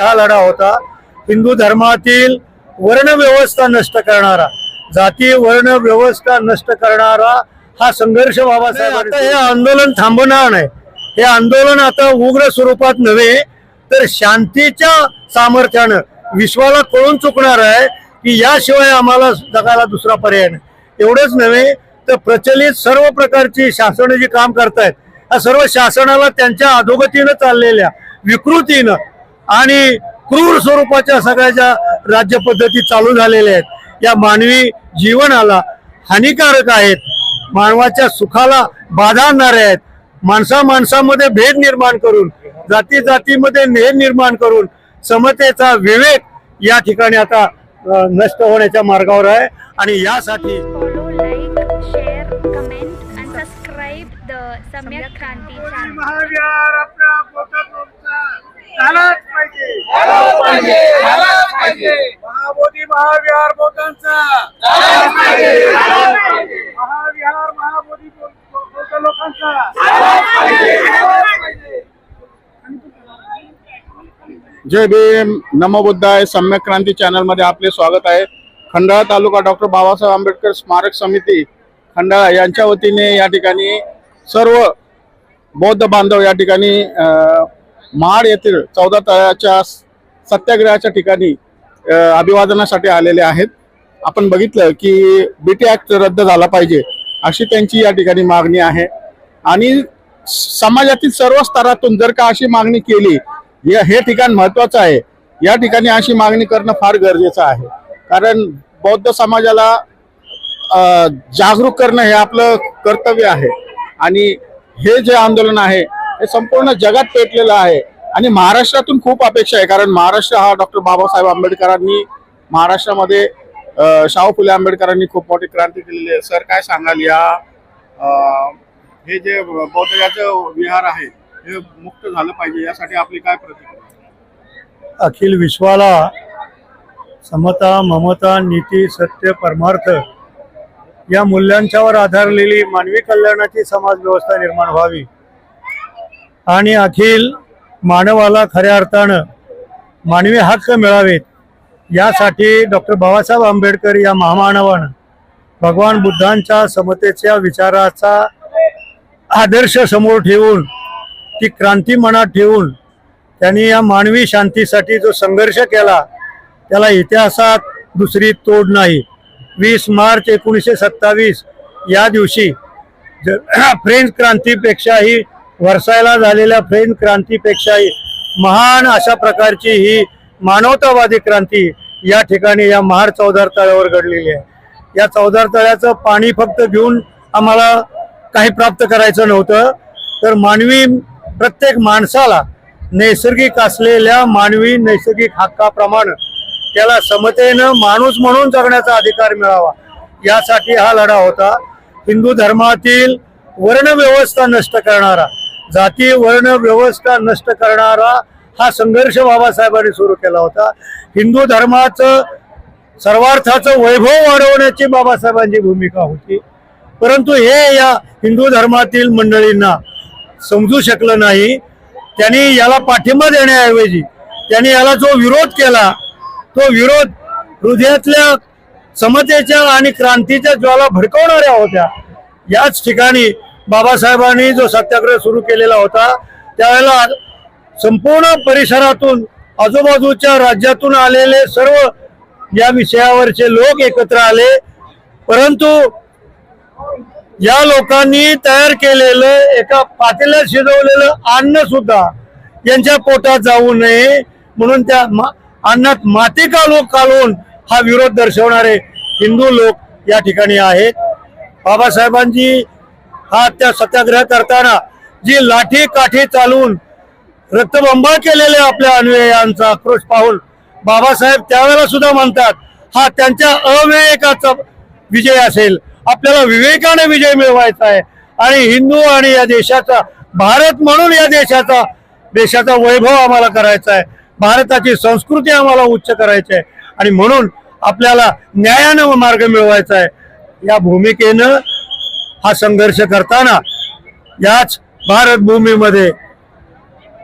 हा लढा होता. हिंदू धर्मातील वर्ण व्यवस्था नष्ट करणारा जाती वर्ण व्यवस्था नष्ट करणारा हा संघर्ष बाबासाहेब हे आंदोलन थांबणार नाही. हे आंदोलन आता उग्र स्वरूपात नव्हे तर शांतीच्या सामर्थ्यानं विश्वाला कळून चुकणार आहे की याशिवाय आम्हाला जगाला दुसरा पर्याय नाही. एवढंच नव्हे तर प्रचलित सर्व प्रकारची शासन जी काम करतायत या सर्व शासनाला त्यांच्या अधोगतीनं चाललेल्या विकृतीनं आणि क्रूर स्वरूपाच्या सगळ्या ज्या राज्य पद्धती चालू झालेल्या आहेत. या मानवी जीवनाला हानिकारक आहेत. मानवाच्या सुखाला बाधा आणणारे आहेत. माणसा माणसामध्ये भेद निर्माण करून जाती जातीमध्ये भेद निर्माण करून समतेचा विवेक या ठिकाणी आता नष्ट होण्याच्या मार्गावर आहे. आणि यासाठी follow, like, महाबोधी महाविहार पाहिजे. महाविहार महाबोधी लोकांचा. जय भीम. नमो बुद्धाय. सम्यक क्रांती चॅनलमध्ये आपले स्वागत आहे. खंडाळा तालुका डॉक्टर बाबासाहेब आंबेडकर स्मारक समिती खंडाळा यांच्या वतीने या ठिकाणी सर्व बौद्ध बांधव या ठिकाणी महाड येथील चौदा तळ्याच्या सत्याग्रहाच्या ठिकाणी अभिवादनासाठी आलेले आहेत. आपण बघितलं की बीटी ऍक्ट रद्द झाला पाहिजे अशी त्यांची या ठिकाणी मागणी आहे. आणि समाजातील सर्व स्तरातून जर का अशी मागणी केली या- हे ठिकाण महत्वाचं आहे. या ठिकाणी अशी मागणी करणं फार गरजेचं आहे. कारण बौद्ध समाजाला जागरूक करणं हे आपलं कर्तव्य आहे. आणि हे जे आंदोलन आहे हे संपूर्ण जगात पेटलेलं आहे. आणि महाराष्ट्रातून खूप अपेक्षा आहे कारण महाराष्ट्र हा डॉक्टर बाबासाहेब आंबेडकरांनी महाराष्ट्रामध्ये शाहू फुले आंबेडकरांनी खूप मोठी क्रांती केलेली आहे. सर काय सांगाल या हे जे बौद्धयाचं विहार आहे हे मुक्त झालं पाहिजे यासाठी आपली काय प्रतिक्रिया? अखिल विश्वाला समता ममता नीती सत्य परमार्थ या मूल्यांच्यावर आधारलेली मानवी कल्याणाची समाज व्यवस्था निर्माण व्हावी. आणि अखिल मानवाला खऱ्या अर्थानं मानवी हक्क मिळावेत यासाठी डॉक्टर बाबासाहेब आंबेडकर या महामानवानं भगवान बुद्धांच्या समतेच्या विचाराचा आदर्श समोर ठेवून ती क्रांती मनात ठेवून त्यांनी या मानवी शांतीसाठी जो संघर्ष केला त्याला इतिहासात दुसरी तोड नाही. वीस मार्च एकोणीसशे सत्तावीस या दिवशी फ्रेंच क्रांतीपेक्षाही वर्सायला झालेल्या फ्रेंच क्रांतीपेक्षाही महान अशा प्रकारची ही मानवतावादी क्रांती या ठिकाणी या महाड चौदार तळ्यावर घडलेली आहे. या चौदार तळ्याचं पाणी फक्त घेऊन आम्हाला काही प्राप्त करायचं नव्हतं. तर मानवी प्रत्येक माणसाला नैसर्गिक असलेल्या मानवी नैसर्गिक हक्काप्रमाणे त्याला समतेनं माणूस म्हणून जगण्याचा अधिकार मिळावा यासाठी हा लढा होता. हिंदू धर्मातील वर्णव्यवस्था नष्ट करणारा जाती वर्ण व्यवस्था नष्ट करणारा हा संघर्ष बाबासाहेबांनी सुरू केला होता. हिंदू धर्माचं सर्वार्थाचं वैभव वाढवण्याची बाबासाहेबांची भूमिका होती. परंतु हे या हिंदू धर्मातील मंडळींना समजू शकलं नाही. त्यांनी याला पाठिंबा देण्याऐवजी त्यांनी याला जो विरोध केला तो विरोध हृदयातल्या समतेच्या आणि क्रांतीच्या ज्वाला भडकवणाऱ्या होत्या. याच ठिकाणी बाबासाहेबांनी जो सत्याग्रह सुरू केलेला होता त्यावेळेला संपूर्ण परिसरातून आजूबाजूच्या राज्यातून आलेले सर्व या विषयावरचे लोक एकत्र आले. परंतु या लोकांनी तयार केलेलं एका पातेल्यात शिजवलेलं अन्न सुद्धा यांच्या पोटात जाऊ नये म्हणून त्या मा- अन्नात माती कालू कालवून हा विरोध दर्शवणारे हिंदू लोक या ठिकाणी आहेत. बाबासाहेबांची हा त्या सत्याग्रह करताना जी लाठी काठी चालवून रक्तबंबाळ केलेले आपल्या अनुयायांचा आक्रोश पाहून बाबासाहेब त्यावेळेला सुद्धा म्हणतात हा त्यांच्या अविवेकाचा विजय असेल. आपल्याला विवेकाने विजय मिळवायचा आहे. आणि हिंदू आणि या देशाचा भारत म्हणून या देशाचा देशाचा वैभव आम्हाला करायचा आहे. भारताची संस्कृती आम्हाला उच्च करायची आहे. आणि म्हणून आपल्याला न्यायानं मार्ग मिळवायचा आहे. या भूमिकेनं हा संघर्ष करताना याच भारत भूमीमध्ये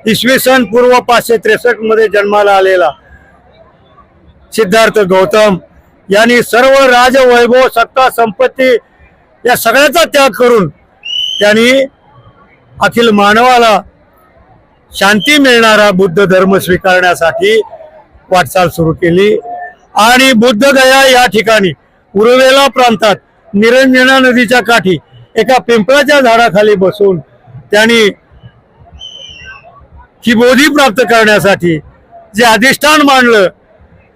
इसवी सन पूर्व पाचशे त्रेसष्टमध्ये जन्माला आलेला सिद्धार्थ गौतम यांनी सर्व राजवैभव सत्ता संपत्ती या सगळ्याचा त्याग करून त्यांनी अखिल मानवाला शांती मिळणारा बुद्ध धर्म स्वीकारण्यासाठी वाटचाल सुरू केली. आणि बुद्धगया या ठिकाणी उर्वेला प्रांतात निरंजना नदीच्या काठी एका पिंपळाच्या झाडाखाली बसून त्यांनी ही बोधी प्राप्त करण्यासाठी जे अधिष्ठान मांडलं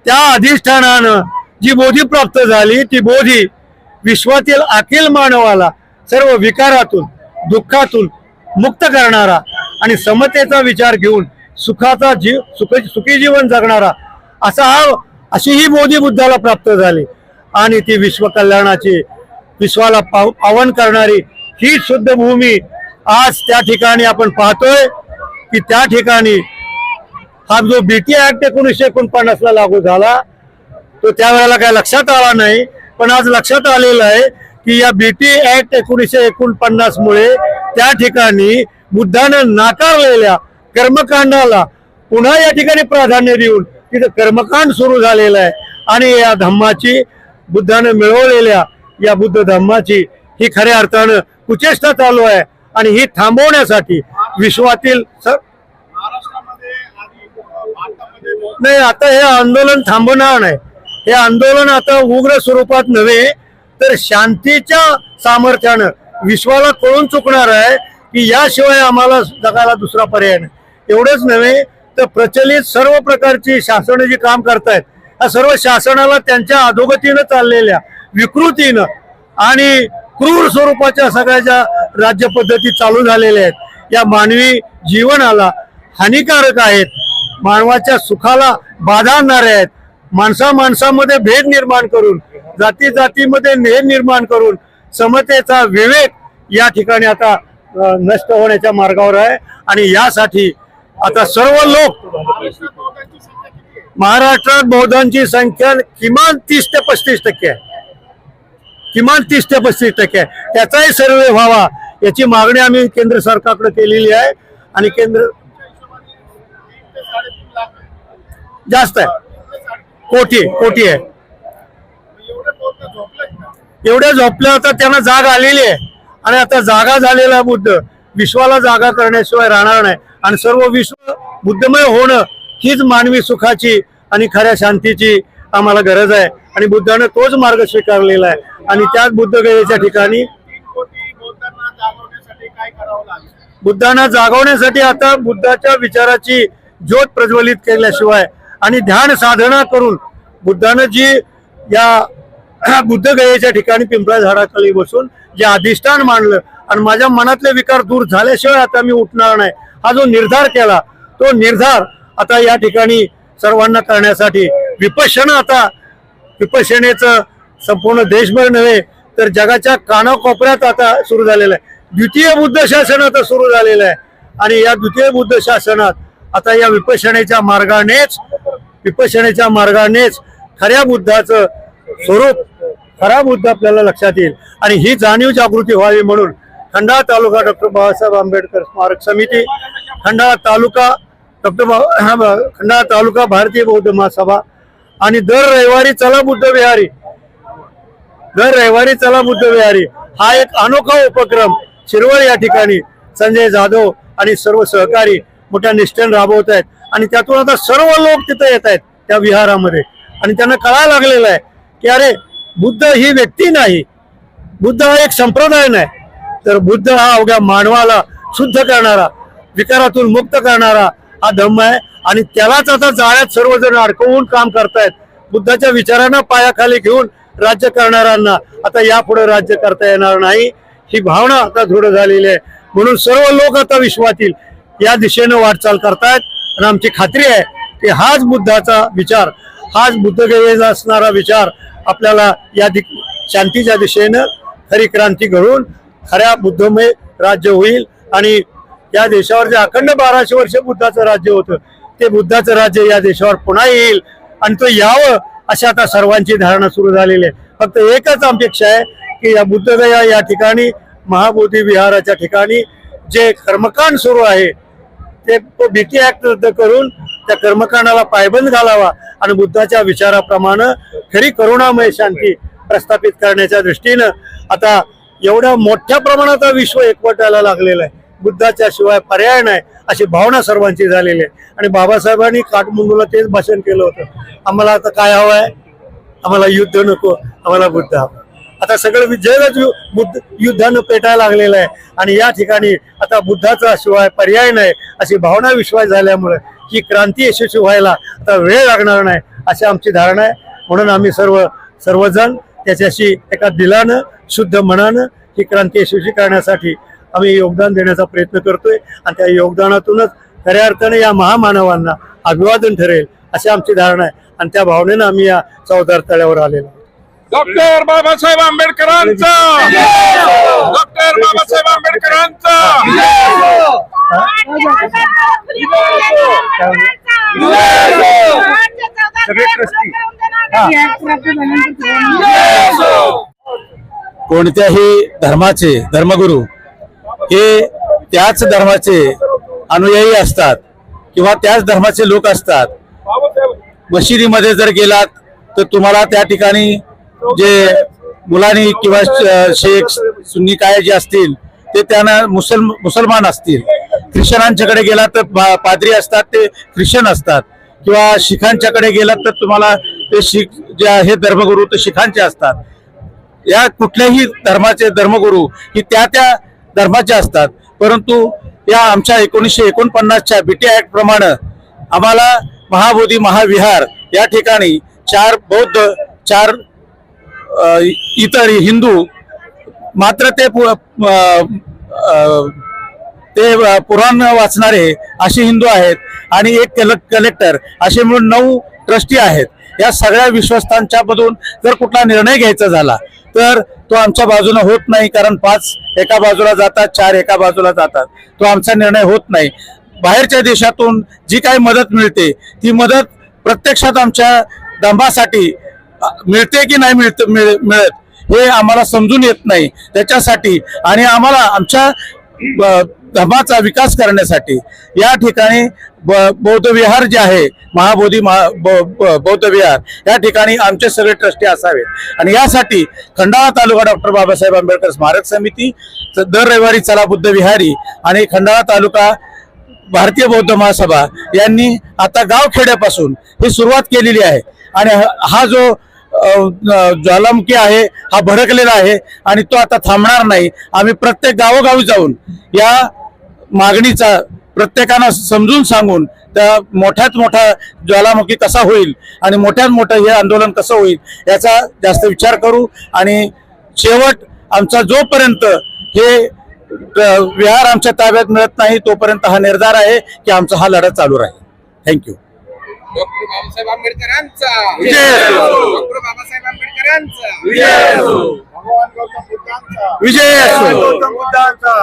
त्या अधिष्ठानानं जी बोधी प्राप्त झाली ती बोधी विश्वातील अखिल मानवाला सर्व विकारातून दुःखातून मुक्त करणारा आणि समतेचा विचार घेऊन सुखाचा जीव सुख सुखी जीवन जगणारा असा हा अशी ही बोधी बुद्धाला प्राप्त झाली. आणि ती विश्वकल्याणाची विश्वाला पाव पावन करणारी ही शुद्ध भूमी आज त्या ठिकाणी आपण पाहतोय की त्या ठिकाणी हा जो बीटी ऍक्ट एकोणीसशे एकोणपन्नासला लागू झाला तो त्यावेळेला काय लक्षात आला नाही पण आज लक्षात आलेलं आहे की या बीटी ऍक्ट एकोणीसशे एकोणपन्नास मुळे त्या ठिकाणी बुद्धानं नाकारलेल्या कर्मकांडाला पुन्हा या ठिकाणी प्राधान्य देऊन तिथं कर्मकांड सुरू झालेलं आहे. आणि या धम्माची बुद्धानं मिळवलेल्या या बुद्ध धम्माची ही खऱ्या अर्थानं कुचेष्टा चालू आहे आणि ही थांबवण्यासाठी विश्वातील नाही आता हे आंदोलन थांबणार नाही. हे आंदोलन आता उग्र स्वरूपात नव्हे तर शांतीच्या सामर्थ्यानं विश्वाला कळून चुकणार आहे की याशिवाय आम्हाला जगाला दुसरा पर्याय नाही. एवढंच नव्हे तर प्रचलित सर्व प्रकारची शासनं जी काम करतायत या सर्व शासनाला त्यांच्या अधोगतीनं चाललेल्या विकृतीनं आणि क्रूर स्वरूपाच्या सगळ्याच्या राज्य पद्धती चालू झालेल्या आहेत. या मानवी जीवनाला हानिकारक आहेत. मानवाच्या सुखाला बाधा आणणारे आहेत. माणसा माणसामध्ये भेद निर्माण करून जाती जातीमध्ये भेद निर्माण करून समतेचा विवेक या ठिकाणी आता नष्ट होण्याच्या मार्गावर आहे. आणि यासाठी आता सर्व लोक महाराष्ट्रात बौद्धांची संख्या किमान तीस ते पस्तीस टक्के आहे. किमान तीस ते पस्तीस टक्के. आहे त्याचाही सर्वे व्हावा. याची मागणी आम्ही केंद्र सरकारकडे केलेली आहे. आणि केंद्र जास्त आहे. कोटी कोटी आहे. एवढ्या झोपल्या तर त्यांना जाग आलेली आहे. आणि आता जागा झालेला बुद्ध विश्वाला जागा करण्याशिवाय राहणार नाही. आणि सर्व विश्व बुद्धमय होणं हीच मानवी सुखाची आणि खऱ्या शांतीची आम्हाला गरज आहे. आणि बुद्धानं तोच मार्ग स्वीकारलेला आहे. आणि त्याच बुद्धगयेच्या ठिकाणी बुद्धांना जागवण्यासाठी आता बुद्धाच्या विचाराची ज्योत प्रज्वलित केल्याशिवाय आणि ध्यान साधना करून बुद्धानं जी या बुद्धगयेच्या ठिकाणी पिंपळा झाडाखाली बसून जे अधिष्ठान मांडलं आणि माझ्या मनातले विकार दूर झाल्याशिवाय आता मी उठणार नाही हा जो निर्धार केला तो निर्धार आता या ठिकाणी सर्वांना करण्यासाठी विपशन आता विपशनेचं संपूर्ण देशभर नव्हे तर जगाच्या कानाकोपऱ्यात आता सुरू झालेलं आहे. द्वितीय बुद्ध शासन आता सुरू झालेलं आहे. आणि या द्वितीय बुद्ध शासनात आता या विपशनेच्या मार्गानेच विपशनेच्या मार्गानेच खऱ्या बुद्धाचं स्वरूप खरा बुद्ध आपल्याला लक्षात येईल. आणि ही जाणीव जागृती व्हावी म्हणून खंडाळा तालुका डॉक्टर बाबासाहेब आंबेडकर स्मारक समिती खंडाळा तालुका डॉक्टर बाबा खंडाळा तालुका भारतीय बौद्ध महासभा आणि दर रविवारी चला बुद्ध विहारी दर रविवारी चला बुद्ध विहारी हा एक अनोखा उपक्रम शिरवळ या ठिकाणी संजय जाधव आणि सर्व सहकारी मोठ्या निष्ठेने राबवत आहेत. आणि त्यातून आता सर्व लोक तिथे येत आहेत त्या विहारामध्ये. आणि त्यांना कळायला लागलेलं आहे की अरे बुद्ध ही व्यक्ती नाही. बुद्ध हा एक संप्रदाय नाही. तर बुद्ध हा अवघ्या मानवाला शुद्ध करणारा विकारातून मुक्त करणारा हा धम्म आहे. आणि त्यालाच आता जाळ्यात सर्वजण अडकवून काम करतायत. बुद्धाच्या विचारांना पायाखाली घेऊन राज्य करणाऱ्यांना आता यापुढे राज्य करता येणार नाही. ही भावना आता दृढ झालेली आहे. म्हणून सर्व लोक आता विश्वातील या दिशेनं वाटचाल करतायत. आणि आमची खात्री आहे की हाच बुद्धाचा विचार हाच बुद्धगयेचा असणारा विचार आपल्याला या दि शांतीच्या दिशेनं खरी क्रांती घडून खऱ्या बुद्धमय राज्य होईल. आणि या देशावर जे अखंड बाराशे वर्ष बुद्धाचं राज्य होतं ते बुद्धाचं राज्य या देशावर पुन्हा येईल. आणि तो यावं अशी आता सर्वांची धारणा सुरू झालेली आहे. फक्त एकच अपेक्षा आहे की या बुद्धदया या ठिकाणी महाबोधी विहाराच्या ठिकाणी जे कर्मकांड सुरू आहे ते भीती ऍक्ट रद्द करून त्या कर्मकांडाला पायबंद घालावा आणि बुद्धाच्या विचाराप्रमाणे खरी करुणामय शांती प्रस्थापित करण्याच्या दृष्टीनं आता एवढ्या मोठ्या प्रमाणात विश्व एकवटायला लागलेलं आहे. बुद्धाच्या शिवाय पर्याय नाही. अशी भावना सर्वांची झालेली आहे. आणि बाबासाहेबांनी काठमांडूला तेच भाषण केलं होतं. आम्हाला आता काय हवं आहे? आम्हाला युद्ध नको आम्हाला बुद्ध हवं. आता सगळं वि- जगच यु- बुद्ध युद्धानं पेटायला लागलेलं आहे. आणि या ठिकाणी आता बुद्धाचा शिवाय पर्याय नाही अशी भावना विश्वास झाल्यामुळे ही क्रांती यशस्वी व्हायला आता वेळ लागणार नाही अशी आमची धारणा आहे. म्हणून आम्ही सर्व सर्वजण त्याच्याशी एका दिलानं शुद्ध मनानं ही क्रांती यशस्वी करण्यासाठी आम्ही योगदान देण्याचा प्रयत्न करतोय आणि त्या योगदानातूनच खऱ्या अर्थाने या महामानवांना अभिवादन ठरेल अशी आमची धारणा आहे. आणि त्या भावनेनं आम्ही या चौदार तळ्यावर आलेलो. डॉक्टर बाबासाहेब आंबेडकरांचा! डॉक्टर बाबासाहेब आंबेडकरांचा! कोणत्याही धर्माचे धर्मगुरू हे त्याच धर्माचे अनुयायी असतात किंवा त्याच धर्माचे लोक असतात. मशिदीमध्ये जर गेलात तर तुम्हाला त्या ठिकाणी जे मुलांनी किंवा श- शेख सुन्नी काय जे असतील ते त्यांना मुसल मुसलमान असतील. ख्रिश्चनांच्याकडे गेलात तर पादरी पाद्री असतात ते ख्रिश्चन असतात. किंवा शिखांच्याकडे गेलात तर तुम्हाला ते शिख जे आहे धर्मगुरू ते शिखांचे असतात. या कुठल्याही धर्माचे धर्मगुरू ही त्या त्या धर्माचे असतात. परंतु या आमच्या एकोणीसशे एकोणपन्नासच्या बीटी ऍक्ट प्रमाणे आम्हाला महाबोधी महाविहार या ठिकाणी चार बौद्ध चार इतर हिंदू मात्र ते पु- ते पुराण वाचणारे असे हिंदू आहेत आणि एक कलेक्टर असे म्हणून नऊ ट्रस्टी आहेत. या सगळ्या विश्वस्तांच्या मधून जर कुठला निर्णय घ्यायचा झाला तर तो आमच्या बाजूने होत नाही कारण पाच एका बाजूला जातात चार एका बाजूला जातात. तो आमचा निर्णय होत नाही. बाहेरच्या देशातून जी काही मदत मिळते ती मदत प्रत्यक्षात आमच्या दंभासाठी मिळते की नाही मिळत मिळ- मिळत हे आम्हाला समजून येत नाही. त्याच्यासाठी आणि आम्हाला आमच्या धर्माचा विकास करण्यासाठी या ठिकाणी ब- बौद्ध विहार जे आहे महाबोधी महा बौद्धविहार ब- बौद्ध विहार या ठिकाणी आमचे सगळे ट्रस्टी असावेत आणि यासाठी खंडाळा तालुका डॉक्टर बाबासाहेब आंबेडकर स्मारक समिती दर रविवारी चला बुद्ध विहारी आणि खंडाळा तालुका भारतीय बौद्ध महासभा यांनी आता गाव खेड्यापासून ही सुरुवात केलेली आहे. आणि हा- जो ज्वालामुखी आहे हा भडकलेला आहे आणि तो आता थांबणार नाही. आम्ही प्रत्येक गावोगावी जाऊन या मागणीचा प्रत्येकानं समजून सांगून त्या मोठ्यात मोठा ज्वालामुखी कसा होईल आणि मोठ्यात मोठं हे आंदोलन कसं होईल याचा जास्त विचार करू आणि शेवट आमचा जोपर्यंत हे विहार आमच्या ताब्यात मिळत नाही तोपर्यंत हा निर्धार आहे की आमचा हा लढा चालू राहील. थँक्यू डॉक्टर बाबासाहेब आंबेडकरांचा. विजय असो. डॉक्टर बाबासाहेब आंबेडकरांचा. भगवान गौतम बुद्धांचा. विजय असो. गौतम बुद्धांचा.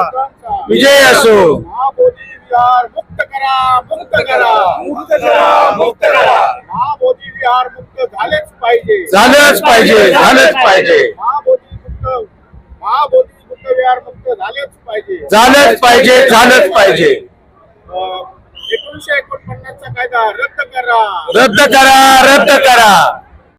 विजय असो. महाबोधी विहार मुक्त करा मुक्त करा. मुक्त करा मुक्त करा. महाबोधी विहार मुक्त झालेच पाहिजे. झालंच पाहिजे झालंच पाहिजे. महाबोधी मुक्त महाबोधी मुक्त विहार मुक्त झालेच पाहिजे. झालंच पाहिजे झालंच पाहिजे. एकोणीसशे एकोणपन्नासचा कायदा रद्द करा. रद्द करा रद्द करा.